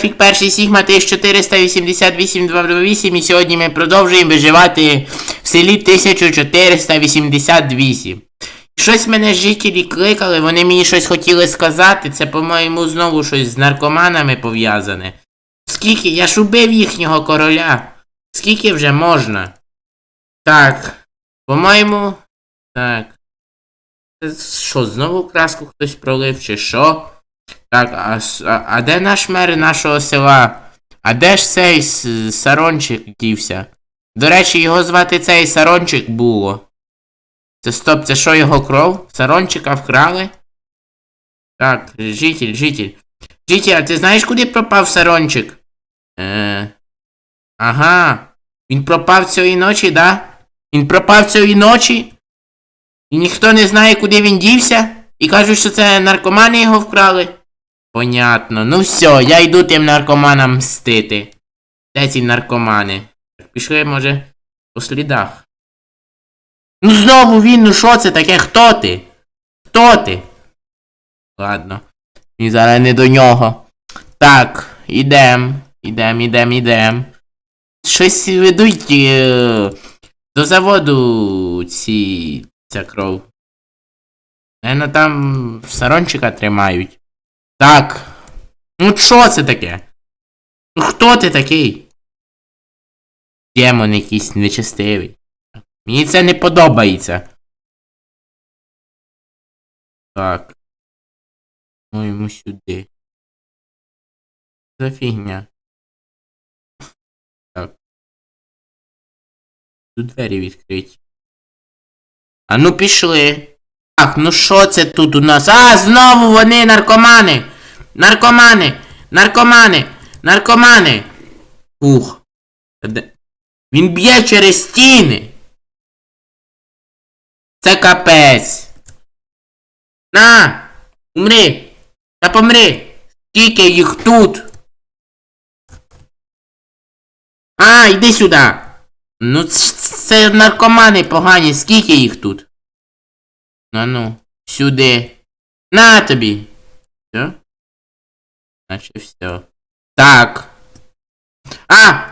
Фік перший Сігма 1488 і сьогодні ми продовжуємо виживати в селі 1488. Щось мене жителі кликали, вони мені щось хотіли сказати, це, по-моєму, знову щось з наркоманами пов'язане. Скільки? Я ж убив їхнього короля. Скільки вже можна? Так. По-моєму. Так. Що, знову краску хтось пролив, чи що? Так, а, а, а де наш мер нашого села? А де ж цей сарончик дівся? До речі, його звати цей сарончик було. Це стоп, це що його кров? Сарончика вкрали? Так, житель, житель. Житель, а ти знаєш, куди пропав сарончик? Е. Ага. Він пропав цієї ночі, да? Він пропав цієї ночі? І ніхто не знає, куди він дівся? І кажуть, що це наркомани його вкрали? Понятно. Ну все, я йду тим наркоманам мстити. Де ці наркомани? Пішли, може, по слідах. Ну знову він, ну що це таке? Хто ти? Хто ти? Ладно. І зараз не до нього. Так, ідем. Ідем, ідем, ідем. Щось ведуть е, до заводу ці. ця кров. Наверно, там сарончика тримають. Так. Ну що це таке? Ну хто ти такий? Демон якийсь нечестивий. Мені це не подобається. Так. Ну йому сюди. За фігня. Так. Тут двері відкриті. А ну пішли. Так, ну що це тут у нас? А, знову вони наркомани! Наркомани! Наркомани! Наркомани! Ух. Він б'є через стіни. Це капець. На! Умри! Та помри! Скільки їх тут? А, йди сюди! Ну це, наркомани погані, скільки їх тут? Ну ну, сюди. На тобі. Все? Наче все. Так. А!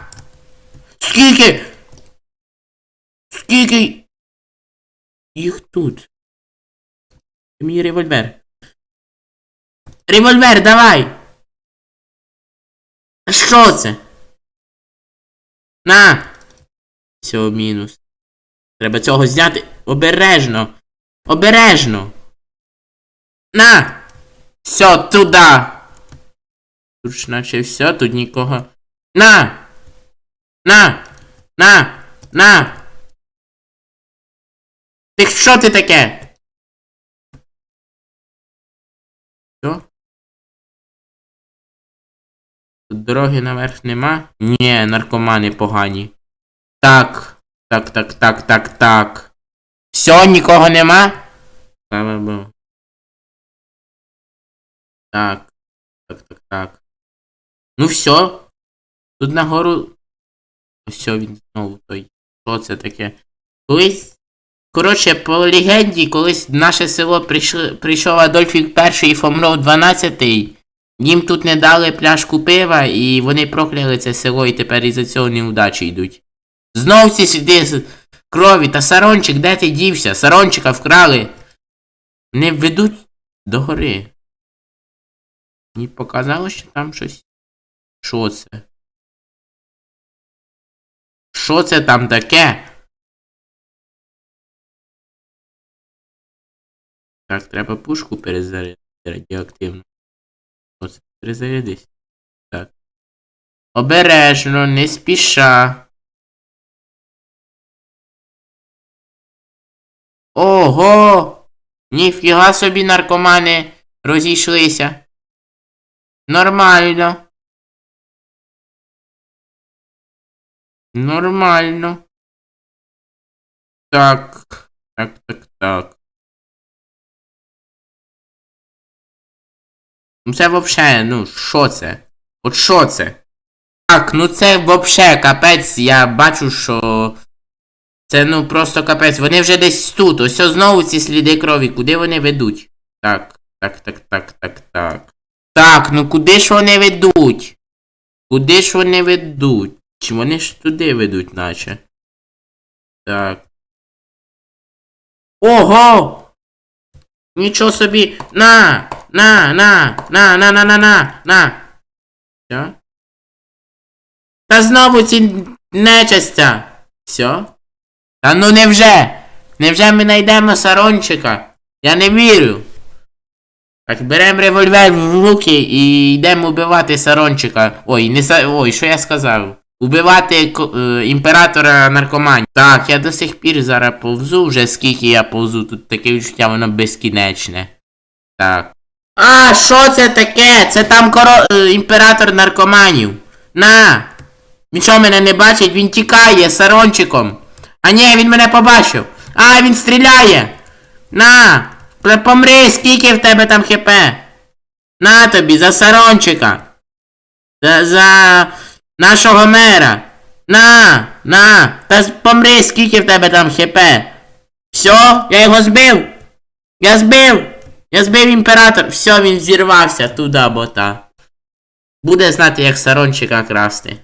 Скільки? Скільки? Їх тут. Мій револьвер. Револьвер, давай! А що це? На! Все, мінус. Треба цього зняти обережно. Обережно. На! Все, туди. Тут ж наче все, тут нікого. На! На! На! На! Ти що ти таке? Що? Тут дороги наверх нема? Ні, наркомани погані. Так. Так, так, так, так, так. Все, нікого нема? Так. Так, так, так. Ну все. Тут нагору. Все, він знову той. Що це таке? Колись. Коротше, по легенді, колись в наше село прийшли, прийшов Адольфік І і Фомров 12 їм тут не дали пляшку пива, і вони прокляли це село, і тепер із-за цього неудачі йдуть. Знов ці сліди з крові, та Сарончик, де ти дівся? Сарончика вкрали. Не ведуть до гори. Мені показало, що там щось. Що це? Що це там таке? Так, треба пушку перезарядити радіоактивну. Оце, перезарядись. Так. Обережно, не спіша. Ого! Ніфіга собі наркомани розійшлися. Нормально. Нормально. Так. Так, так, так. Ну це вообще, ну, що це? От що це? Так, ну це вообще капець, я бачу, що. Це ну просто капець. Вони вже десь тут. Ось знову ці сліди крові. Куди вони ведуть? Так, так, так, так, так, так. Так, ну куди ж вони ведуть? Куди ж вони ведуть? Чи вони ж туди ведуть, наче? Так. Ого! Нічого собі. На! На, на, на, на, на, на, на, на. Все? Та знову ці нечастя. Все? Та ну невже? Невже ми знайдемо Сарончика? Я не вірю. Так, беремо револьвер в руки і йдемо убивати Сарончика. Ой, не са... Ой, що я сказав? Убивати е, імператора наркоманів. Так, я до сих пір зараз повзу, вже скільки я повзу, тут таке відчуття, воно безкінечне. Так. А, що це таке? Це там коро... е, імператор наркоманів. На! Що мене не бачить? Він тікає сарончиком. А ні, він мене побачив. А, він стріляє. На! Помри, скільки в тебе там хп? На тобі, за сарончика. За, за нашого мера. На, на, та помри, скільки в тебе там хп. Все, я його збив. Я збив. Я збив імператор. Все, він зірвався туди, бота. Буде знати, як сарончика красти.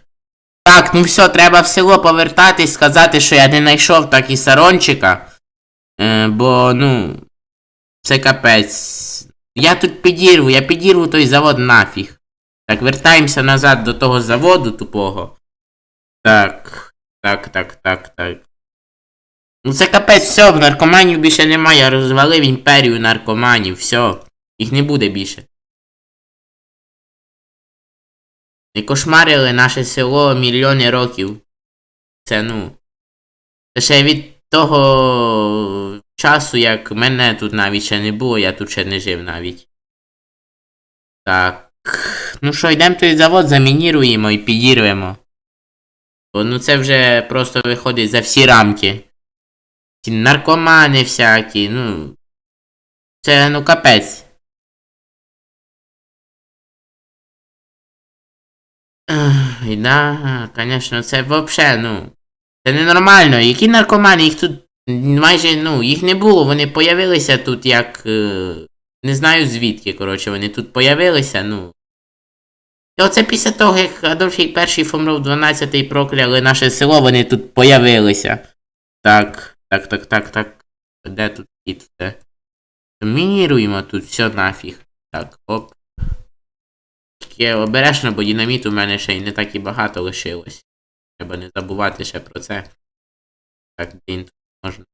Так, ну все, треба в село повертатись, сказати, що я не знайшов так і сарончика. Е, бо, ну. Це капець. Я тут підірву, я підірву той завод нафіг. Так, вертаємося назад до того заводу тупого. Так. Так, так, так, так. Ну це капець, все, наркоманів більше немає, я розвалив імперію наркоманів, все. Їх не буде більше. Не кошмарили наше село мільйони років. Це ну. Ще від того часу, як мене тут навіть ще не було, я тут ще не жив навіть. Так. Ну що, йдемо той завод, замініруємо і підірвемо. Бо ну це вже просто виходить за всі рамки. Ці наркомани всякі, ну. Це ну капець. І да, звісно, це взагалі, ну. Це ненормально. Які наркомани, їх тут майже, ну, їх не було, вони появилися тут як. Е, не знаю звідки, коротше, вони тут появилися, ну. І оце після того, як Адольф Гітлер І помров 12 і прокляли наше село, вони тут появилися. Так, так, так, так, так. Де тут все? Мініруємо тут все нафіг. Так, оп. Тільки обережно, бо динаміту в мене ще й не так і багато лишилось. Треба не забувати ще про це. Так, блін, тут можна.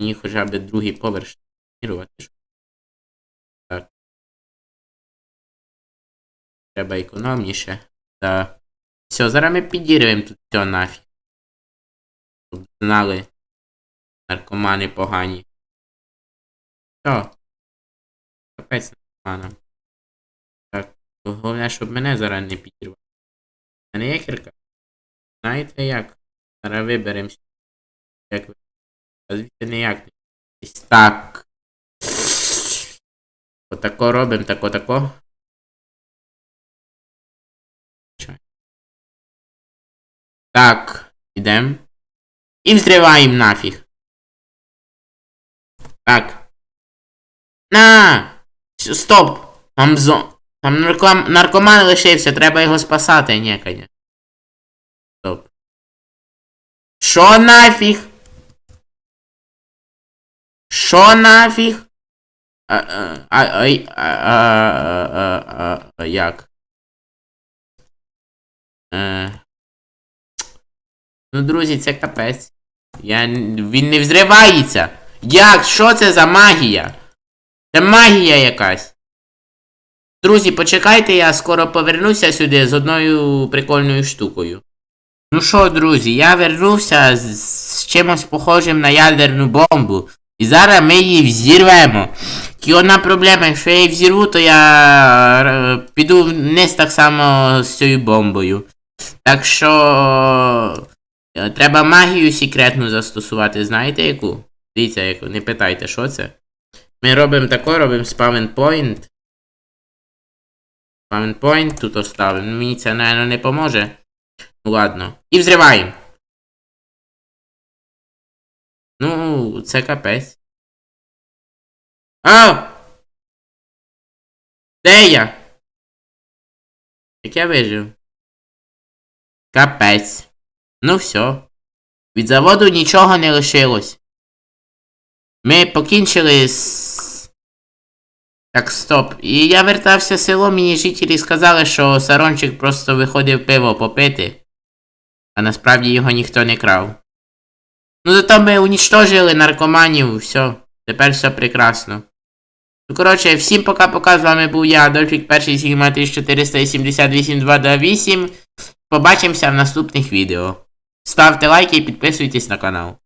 Мені хоча б другий поверх мінірувати. Так. Треба економніше. Так. Все, зараз ми підірвемо тут все нафіг. Щоб знали наркомани погані. Все. Капець наркоманам. Головне, щоб мене зараз не підірвали. У мене є. Знаєте як? Зараз виберемося. Як ви. А звідти ніяк не. Ось Так. Отако робимо, тако, тако. Чай. Так, ідем. І взриваємо нафіг. Так. На! Стоп! Там зо... Там нарком... наркоман лишився, треба його спасати, ні. Стоп. Шо нафіг? Шо нафіг? А, а, а, а, а, а, а, як? А... Ну, друзі, це капець. Я... Він не взривається. Як? Що це за магія? Це магія якась. Друзі, почекайте, я скоро повернуся сюди з одною прикольною штукою. Ну що, друзі, я вернувся з, з чимось похожим на ядерну бомбу. І зараз ми її взірвемо. Тільки одна проблема, якщо я її взірву, то я е, піду вниз так само з цією бомбою. Так що. е, Треба магію секретну застосувати, знаєте яку? Дивіться, яку, не питайте, що це. Ми робимо тако, робимо spawn point. Spawn point тут оставимо. Мені це, напевно, не поможе. Ну ладно. І взриваємо. Ну, це капець. А! Де я? Як я вижив. Капець. Ну все. Від заводу нічого не лишилось. Ми покінчили з. Так, стоп. І я вертався в село, мені жителі сказали, що Сарончик просто виходив пиво попити, а насправді його ніхто не крав. Ну зато ми унічтожили наркоманів, все, тепер все прекрасно. Ну коротше, всім пока-пока, з вами був я, Адольфік, перший Сігма 1488 228. Побачимося в наступних відео. Ставте лайки і підписуйтесь на канал.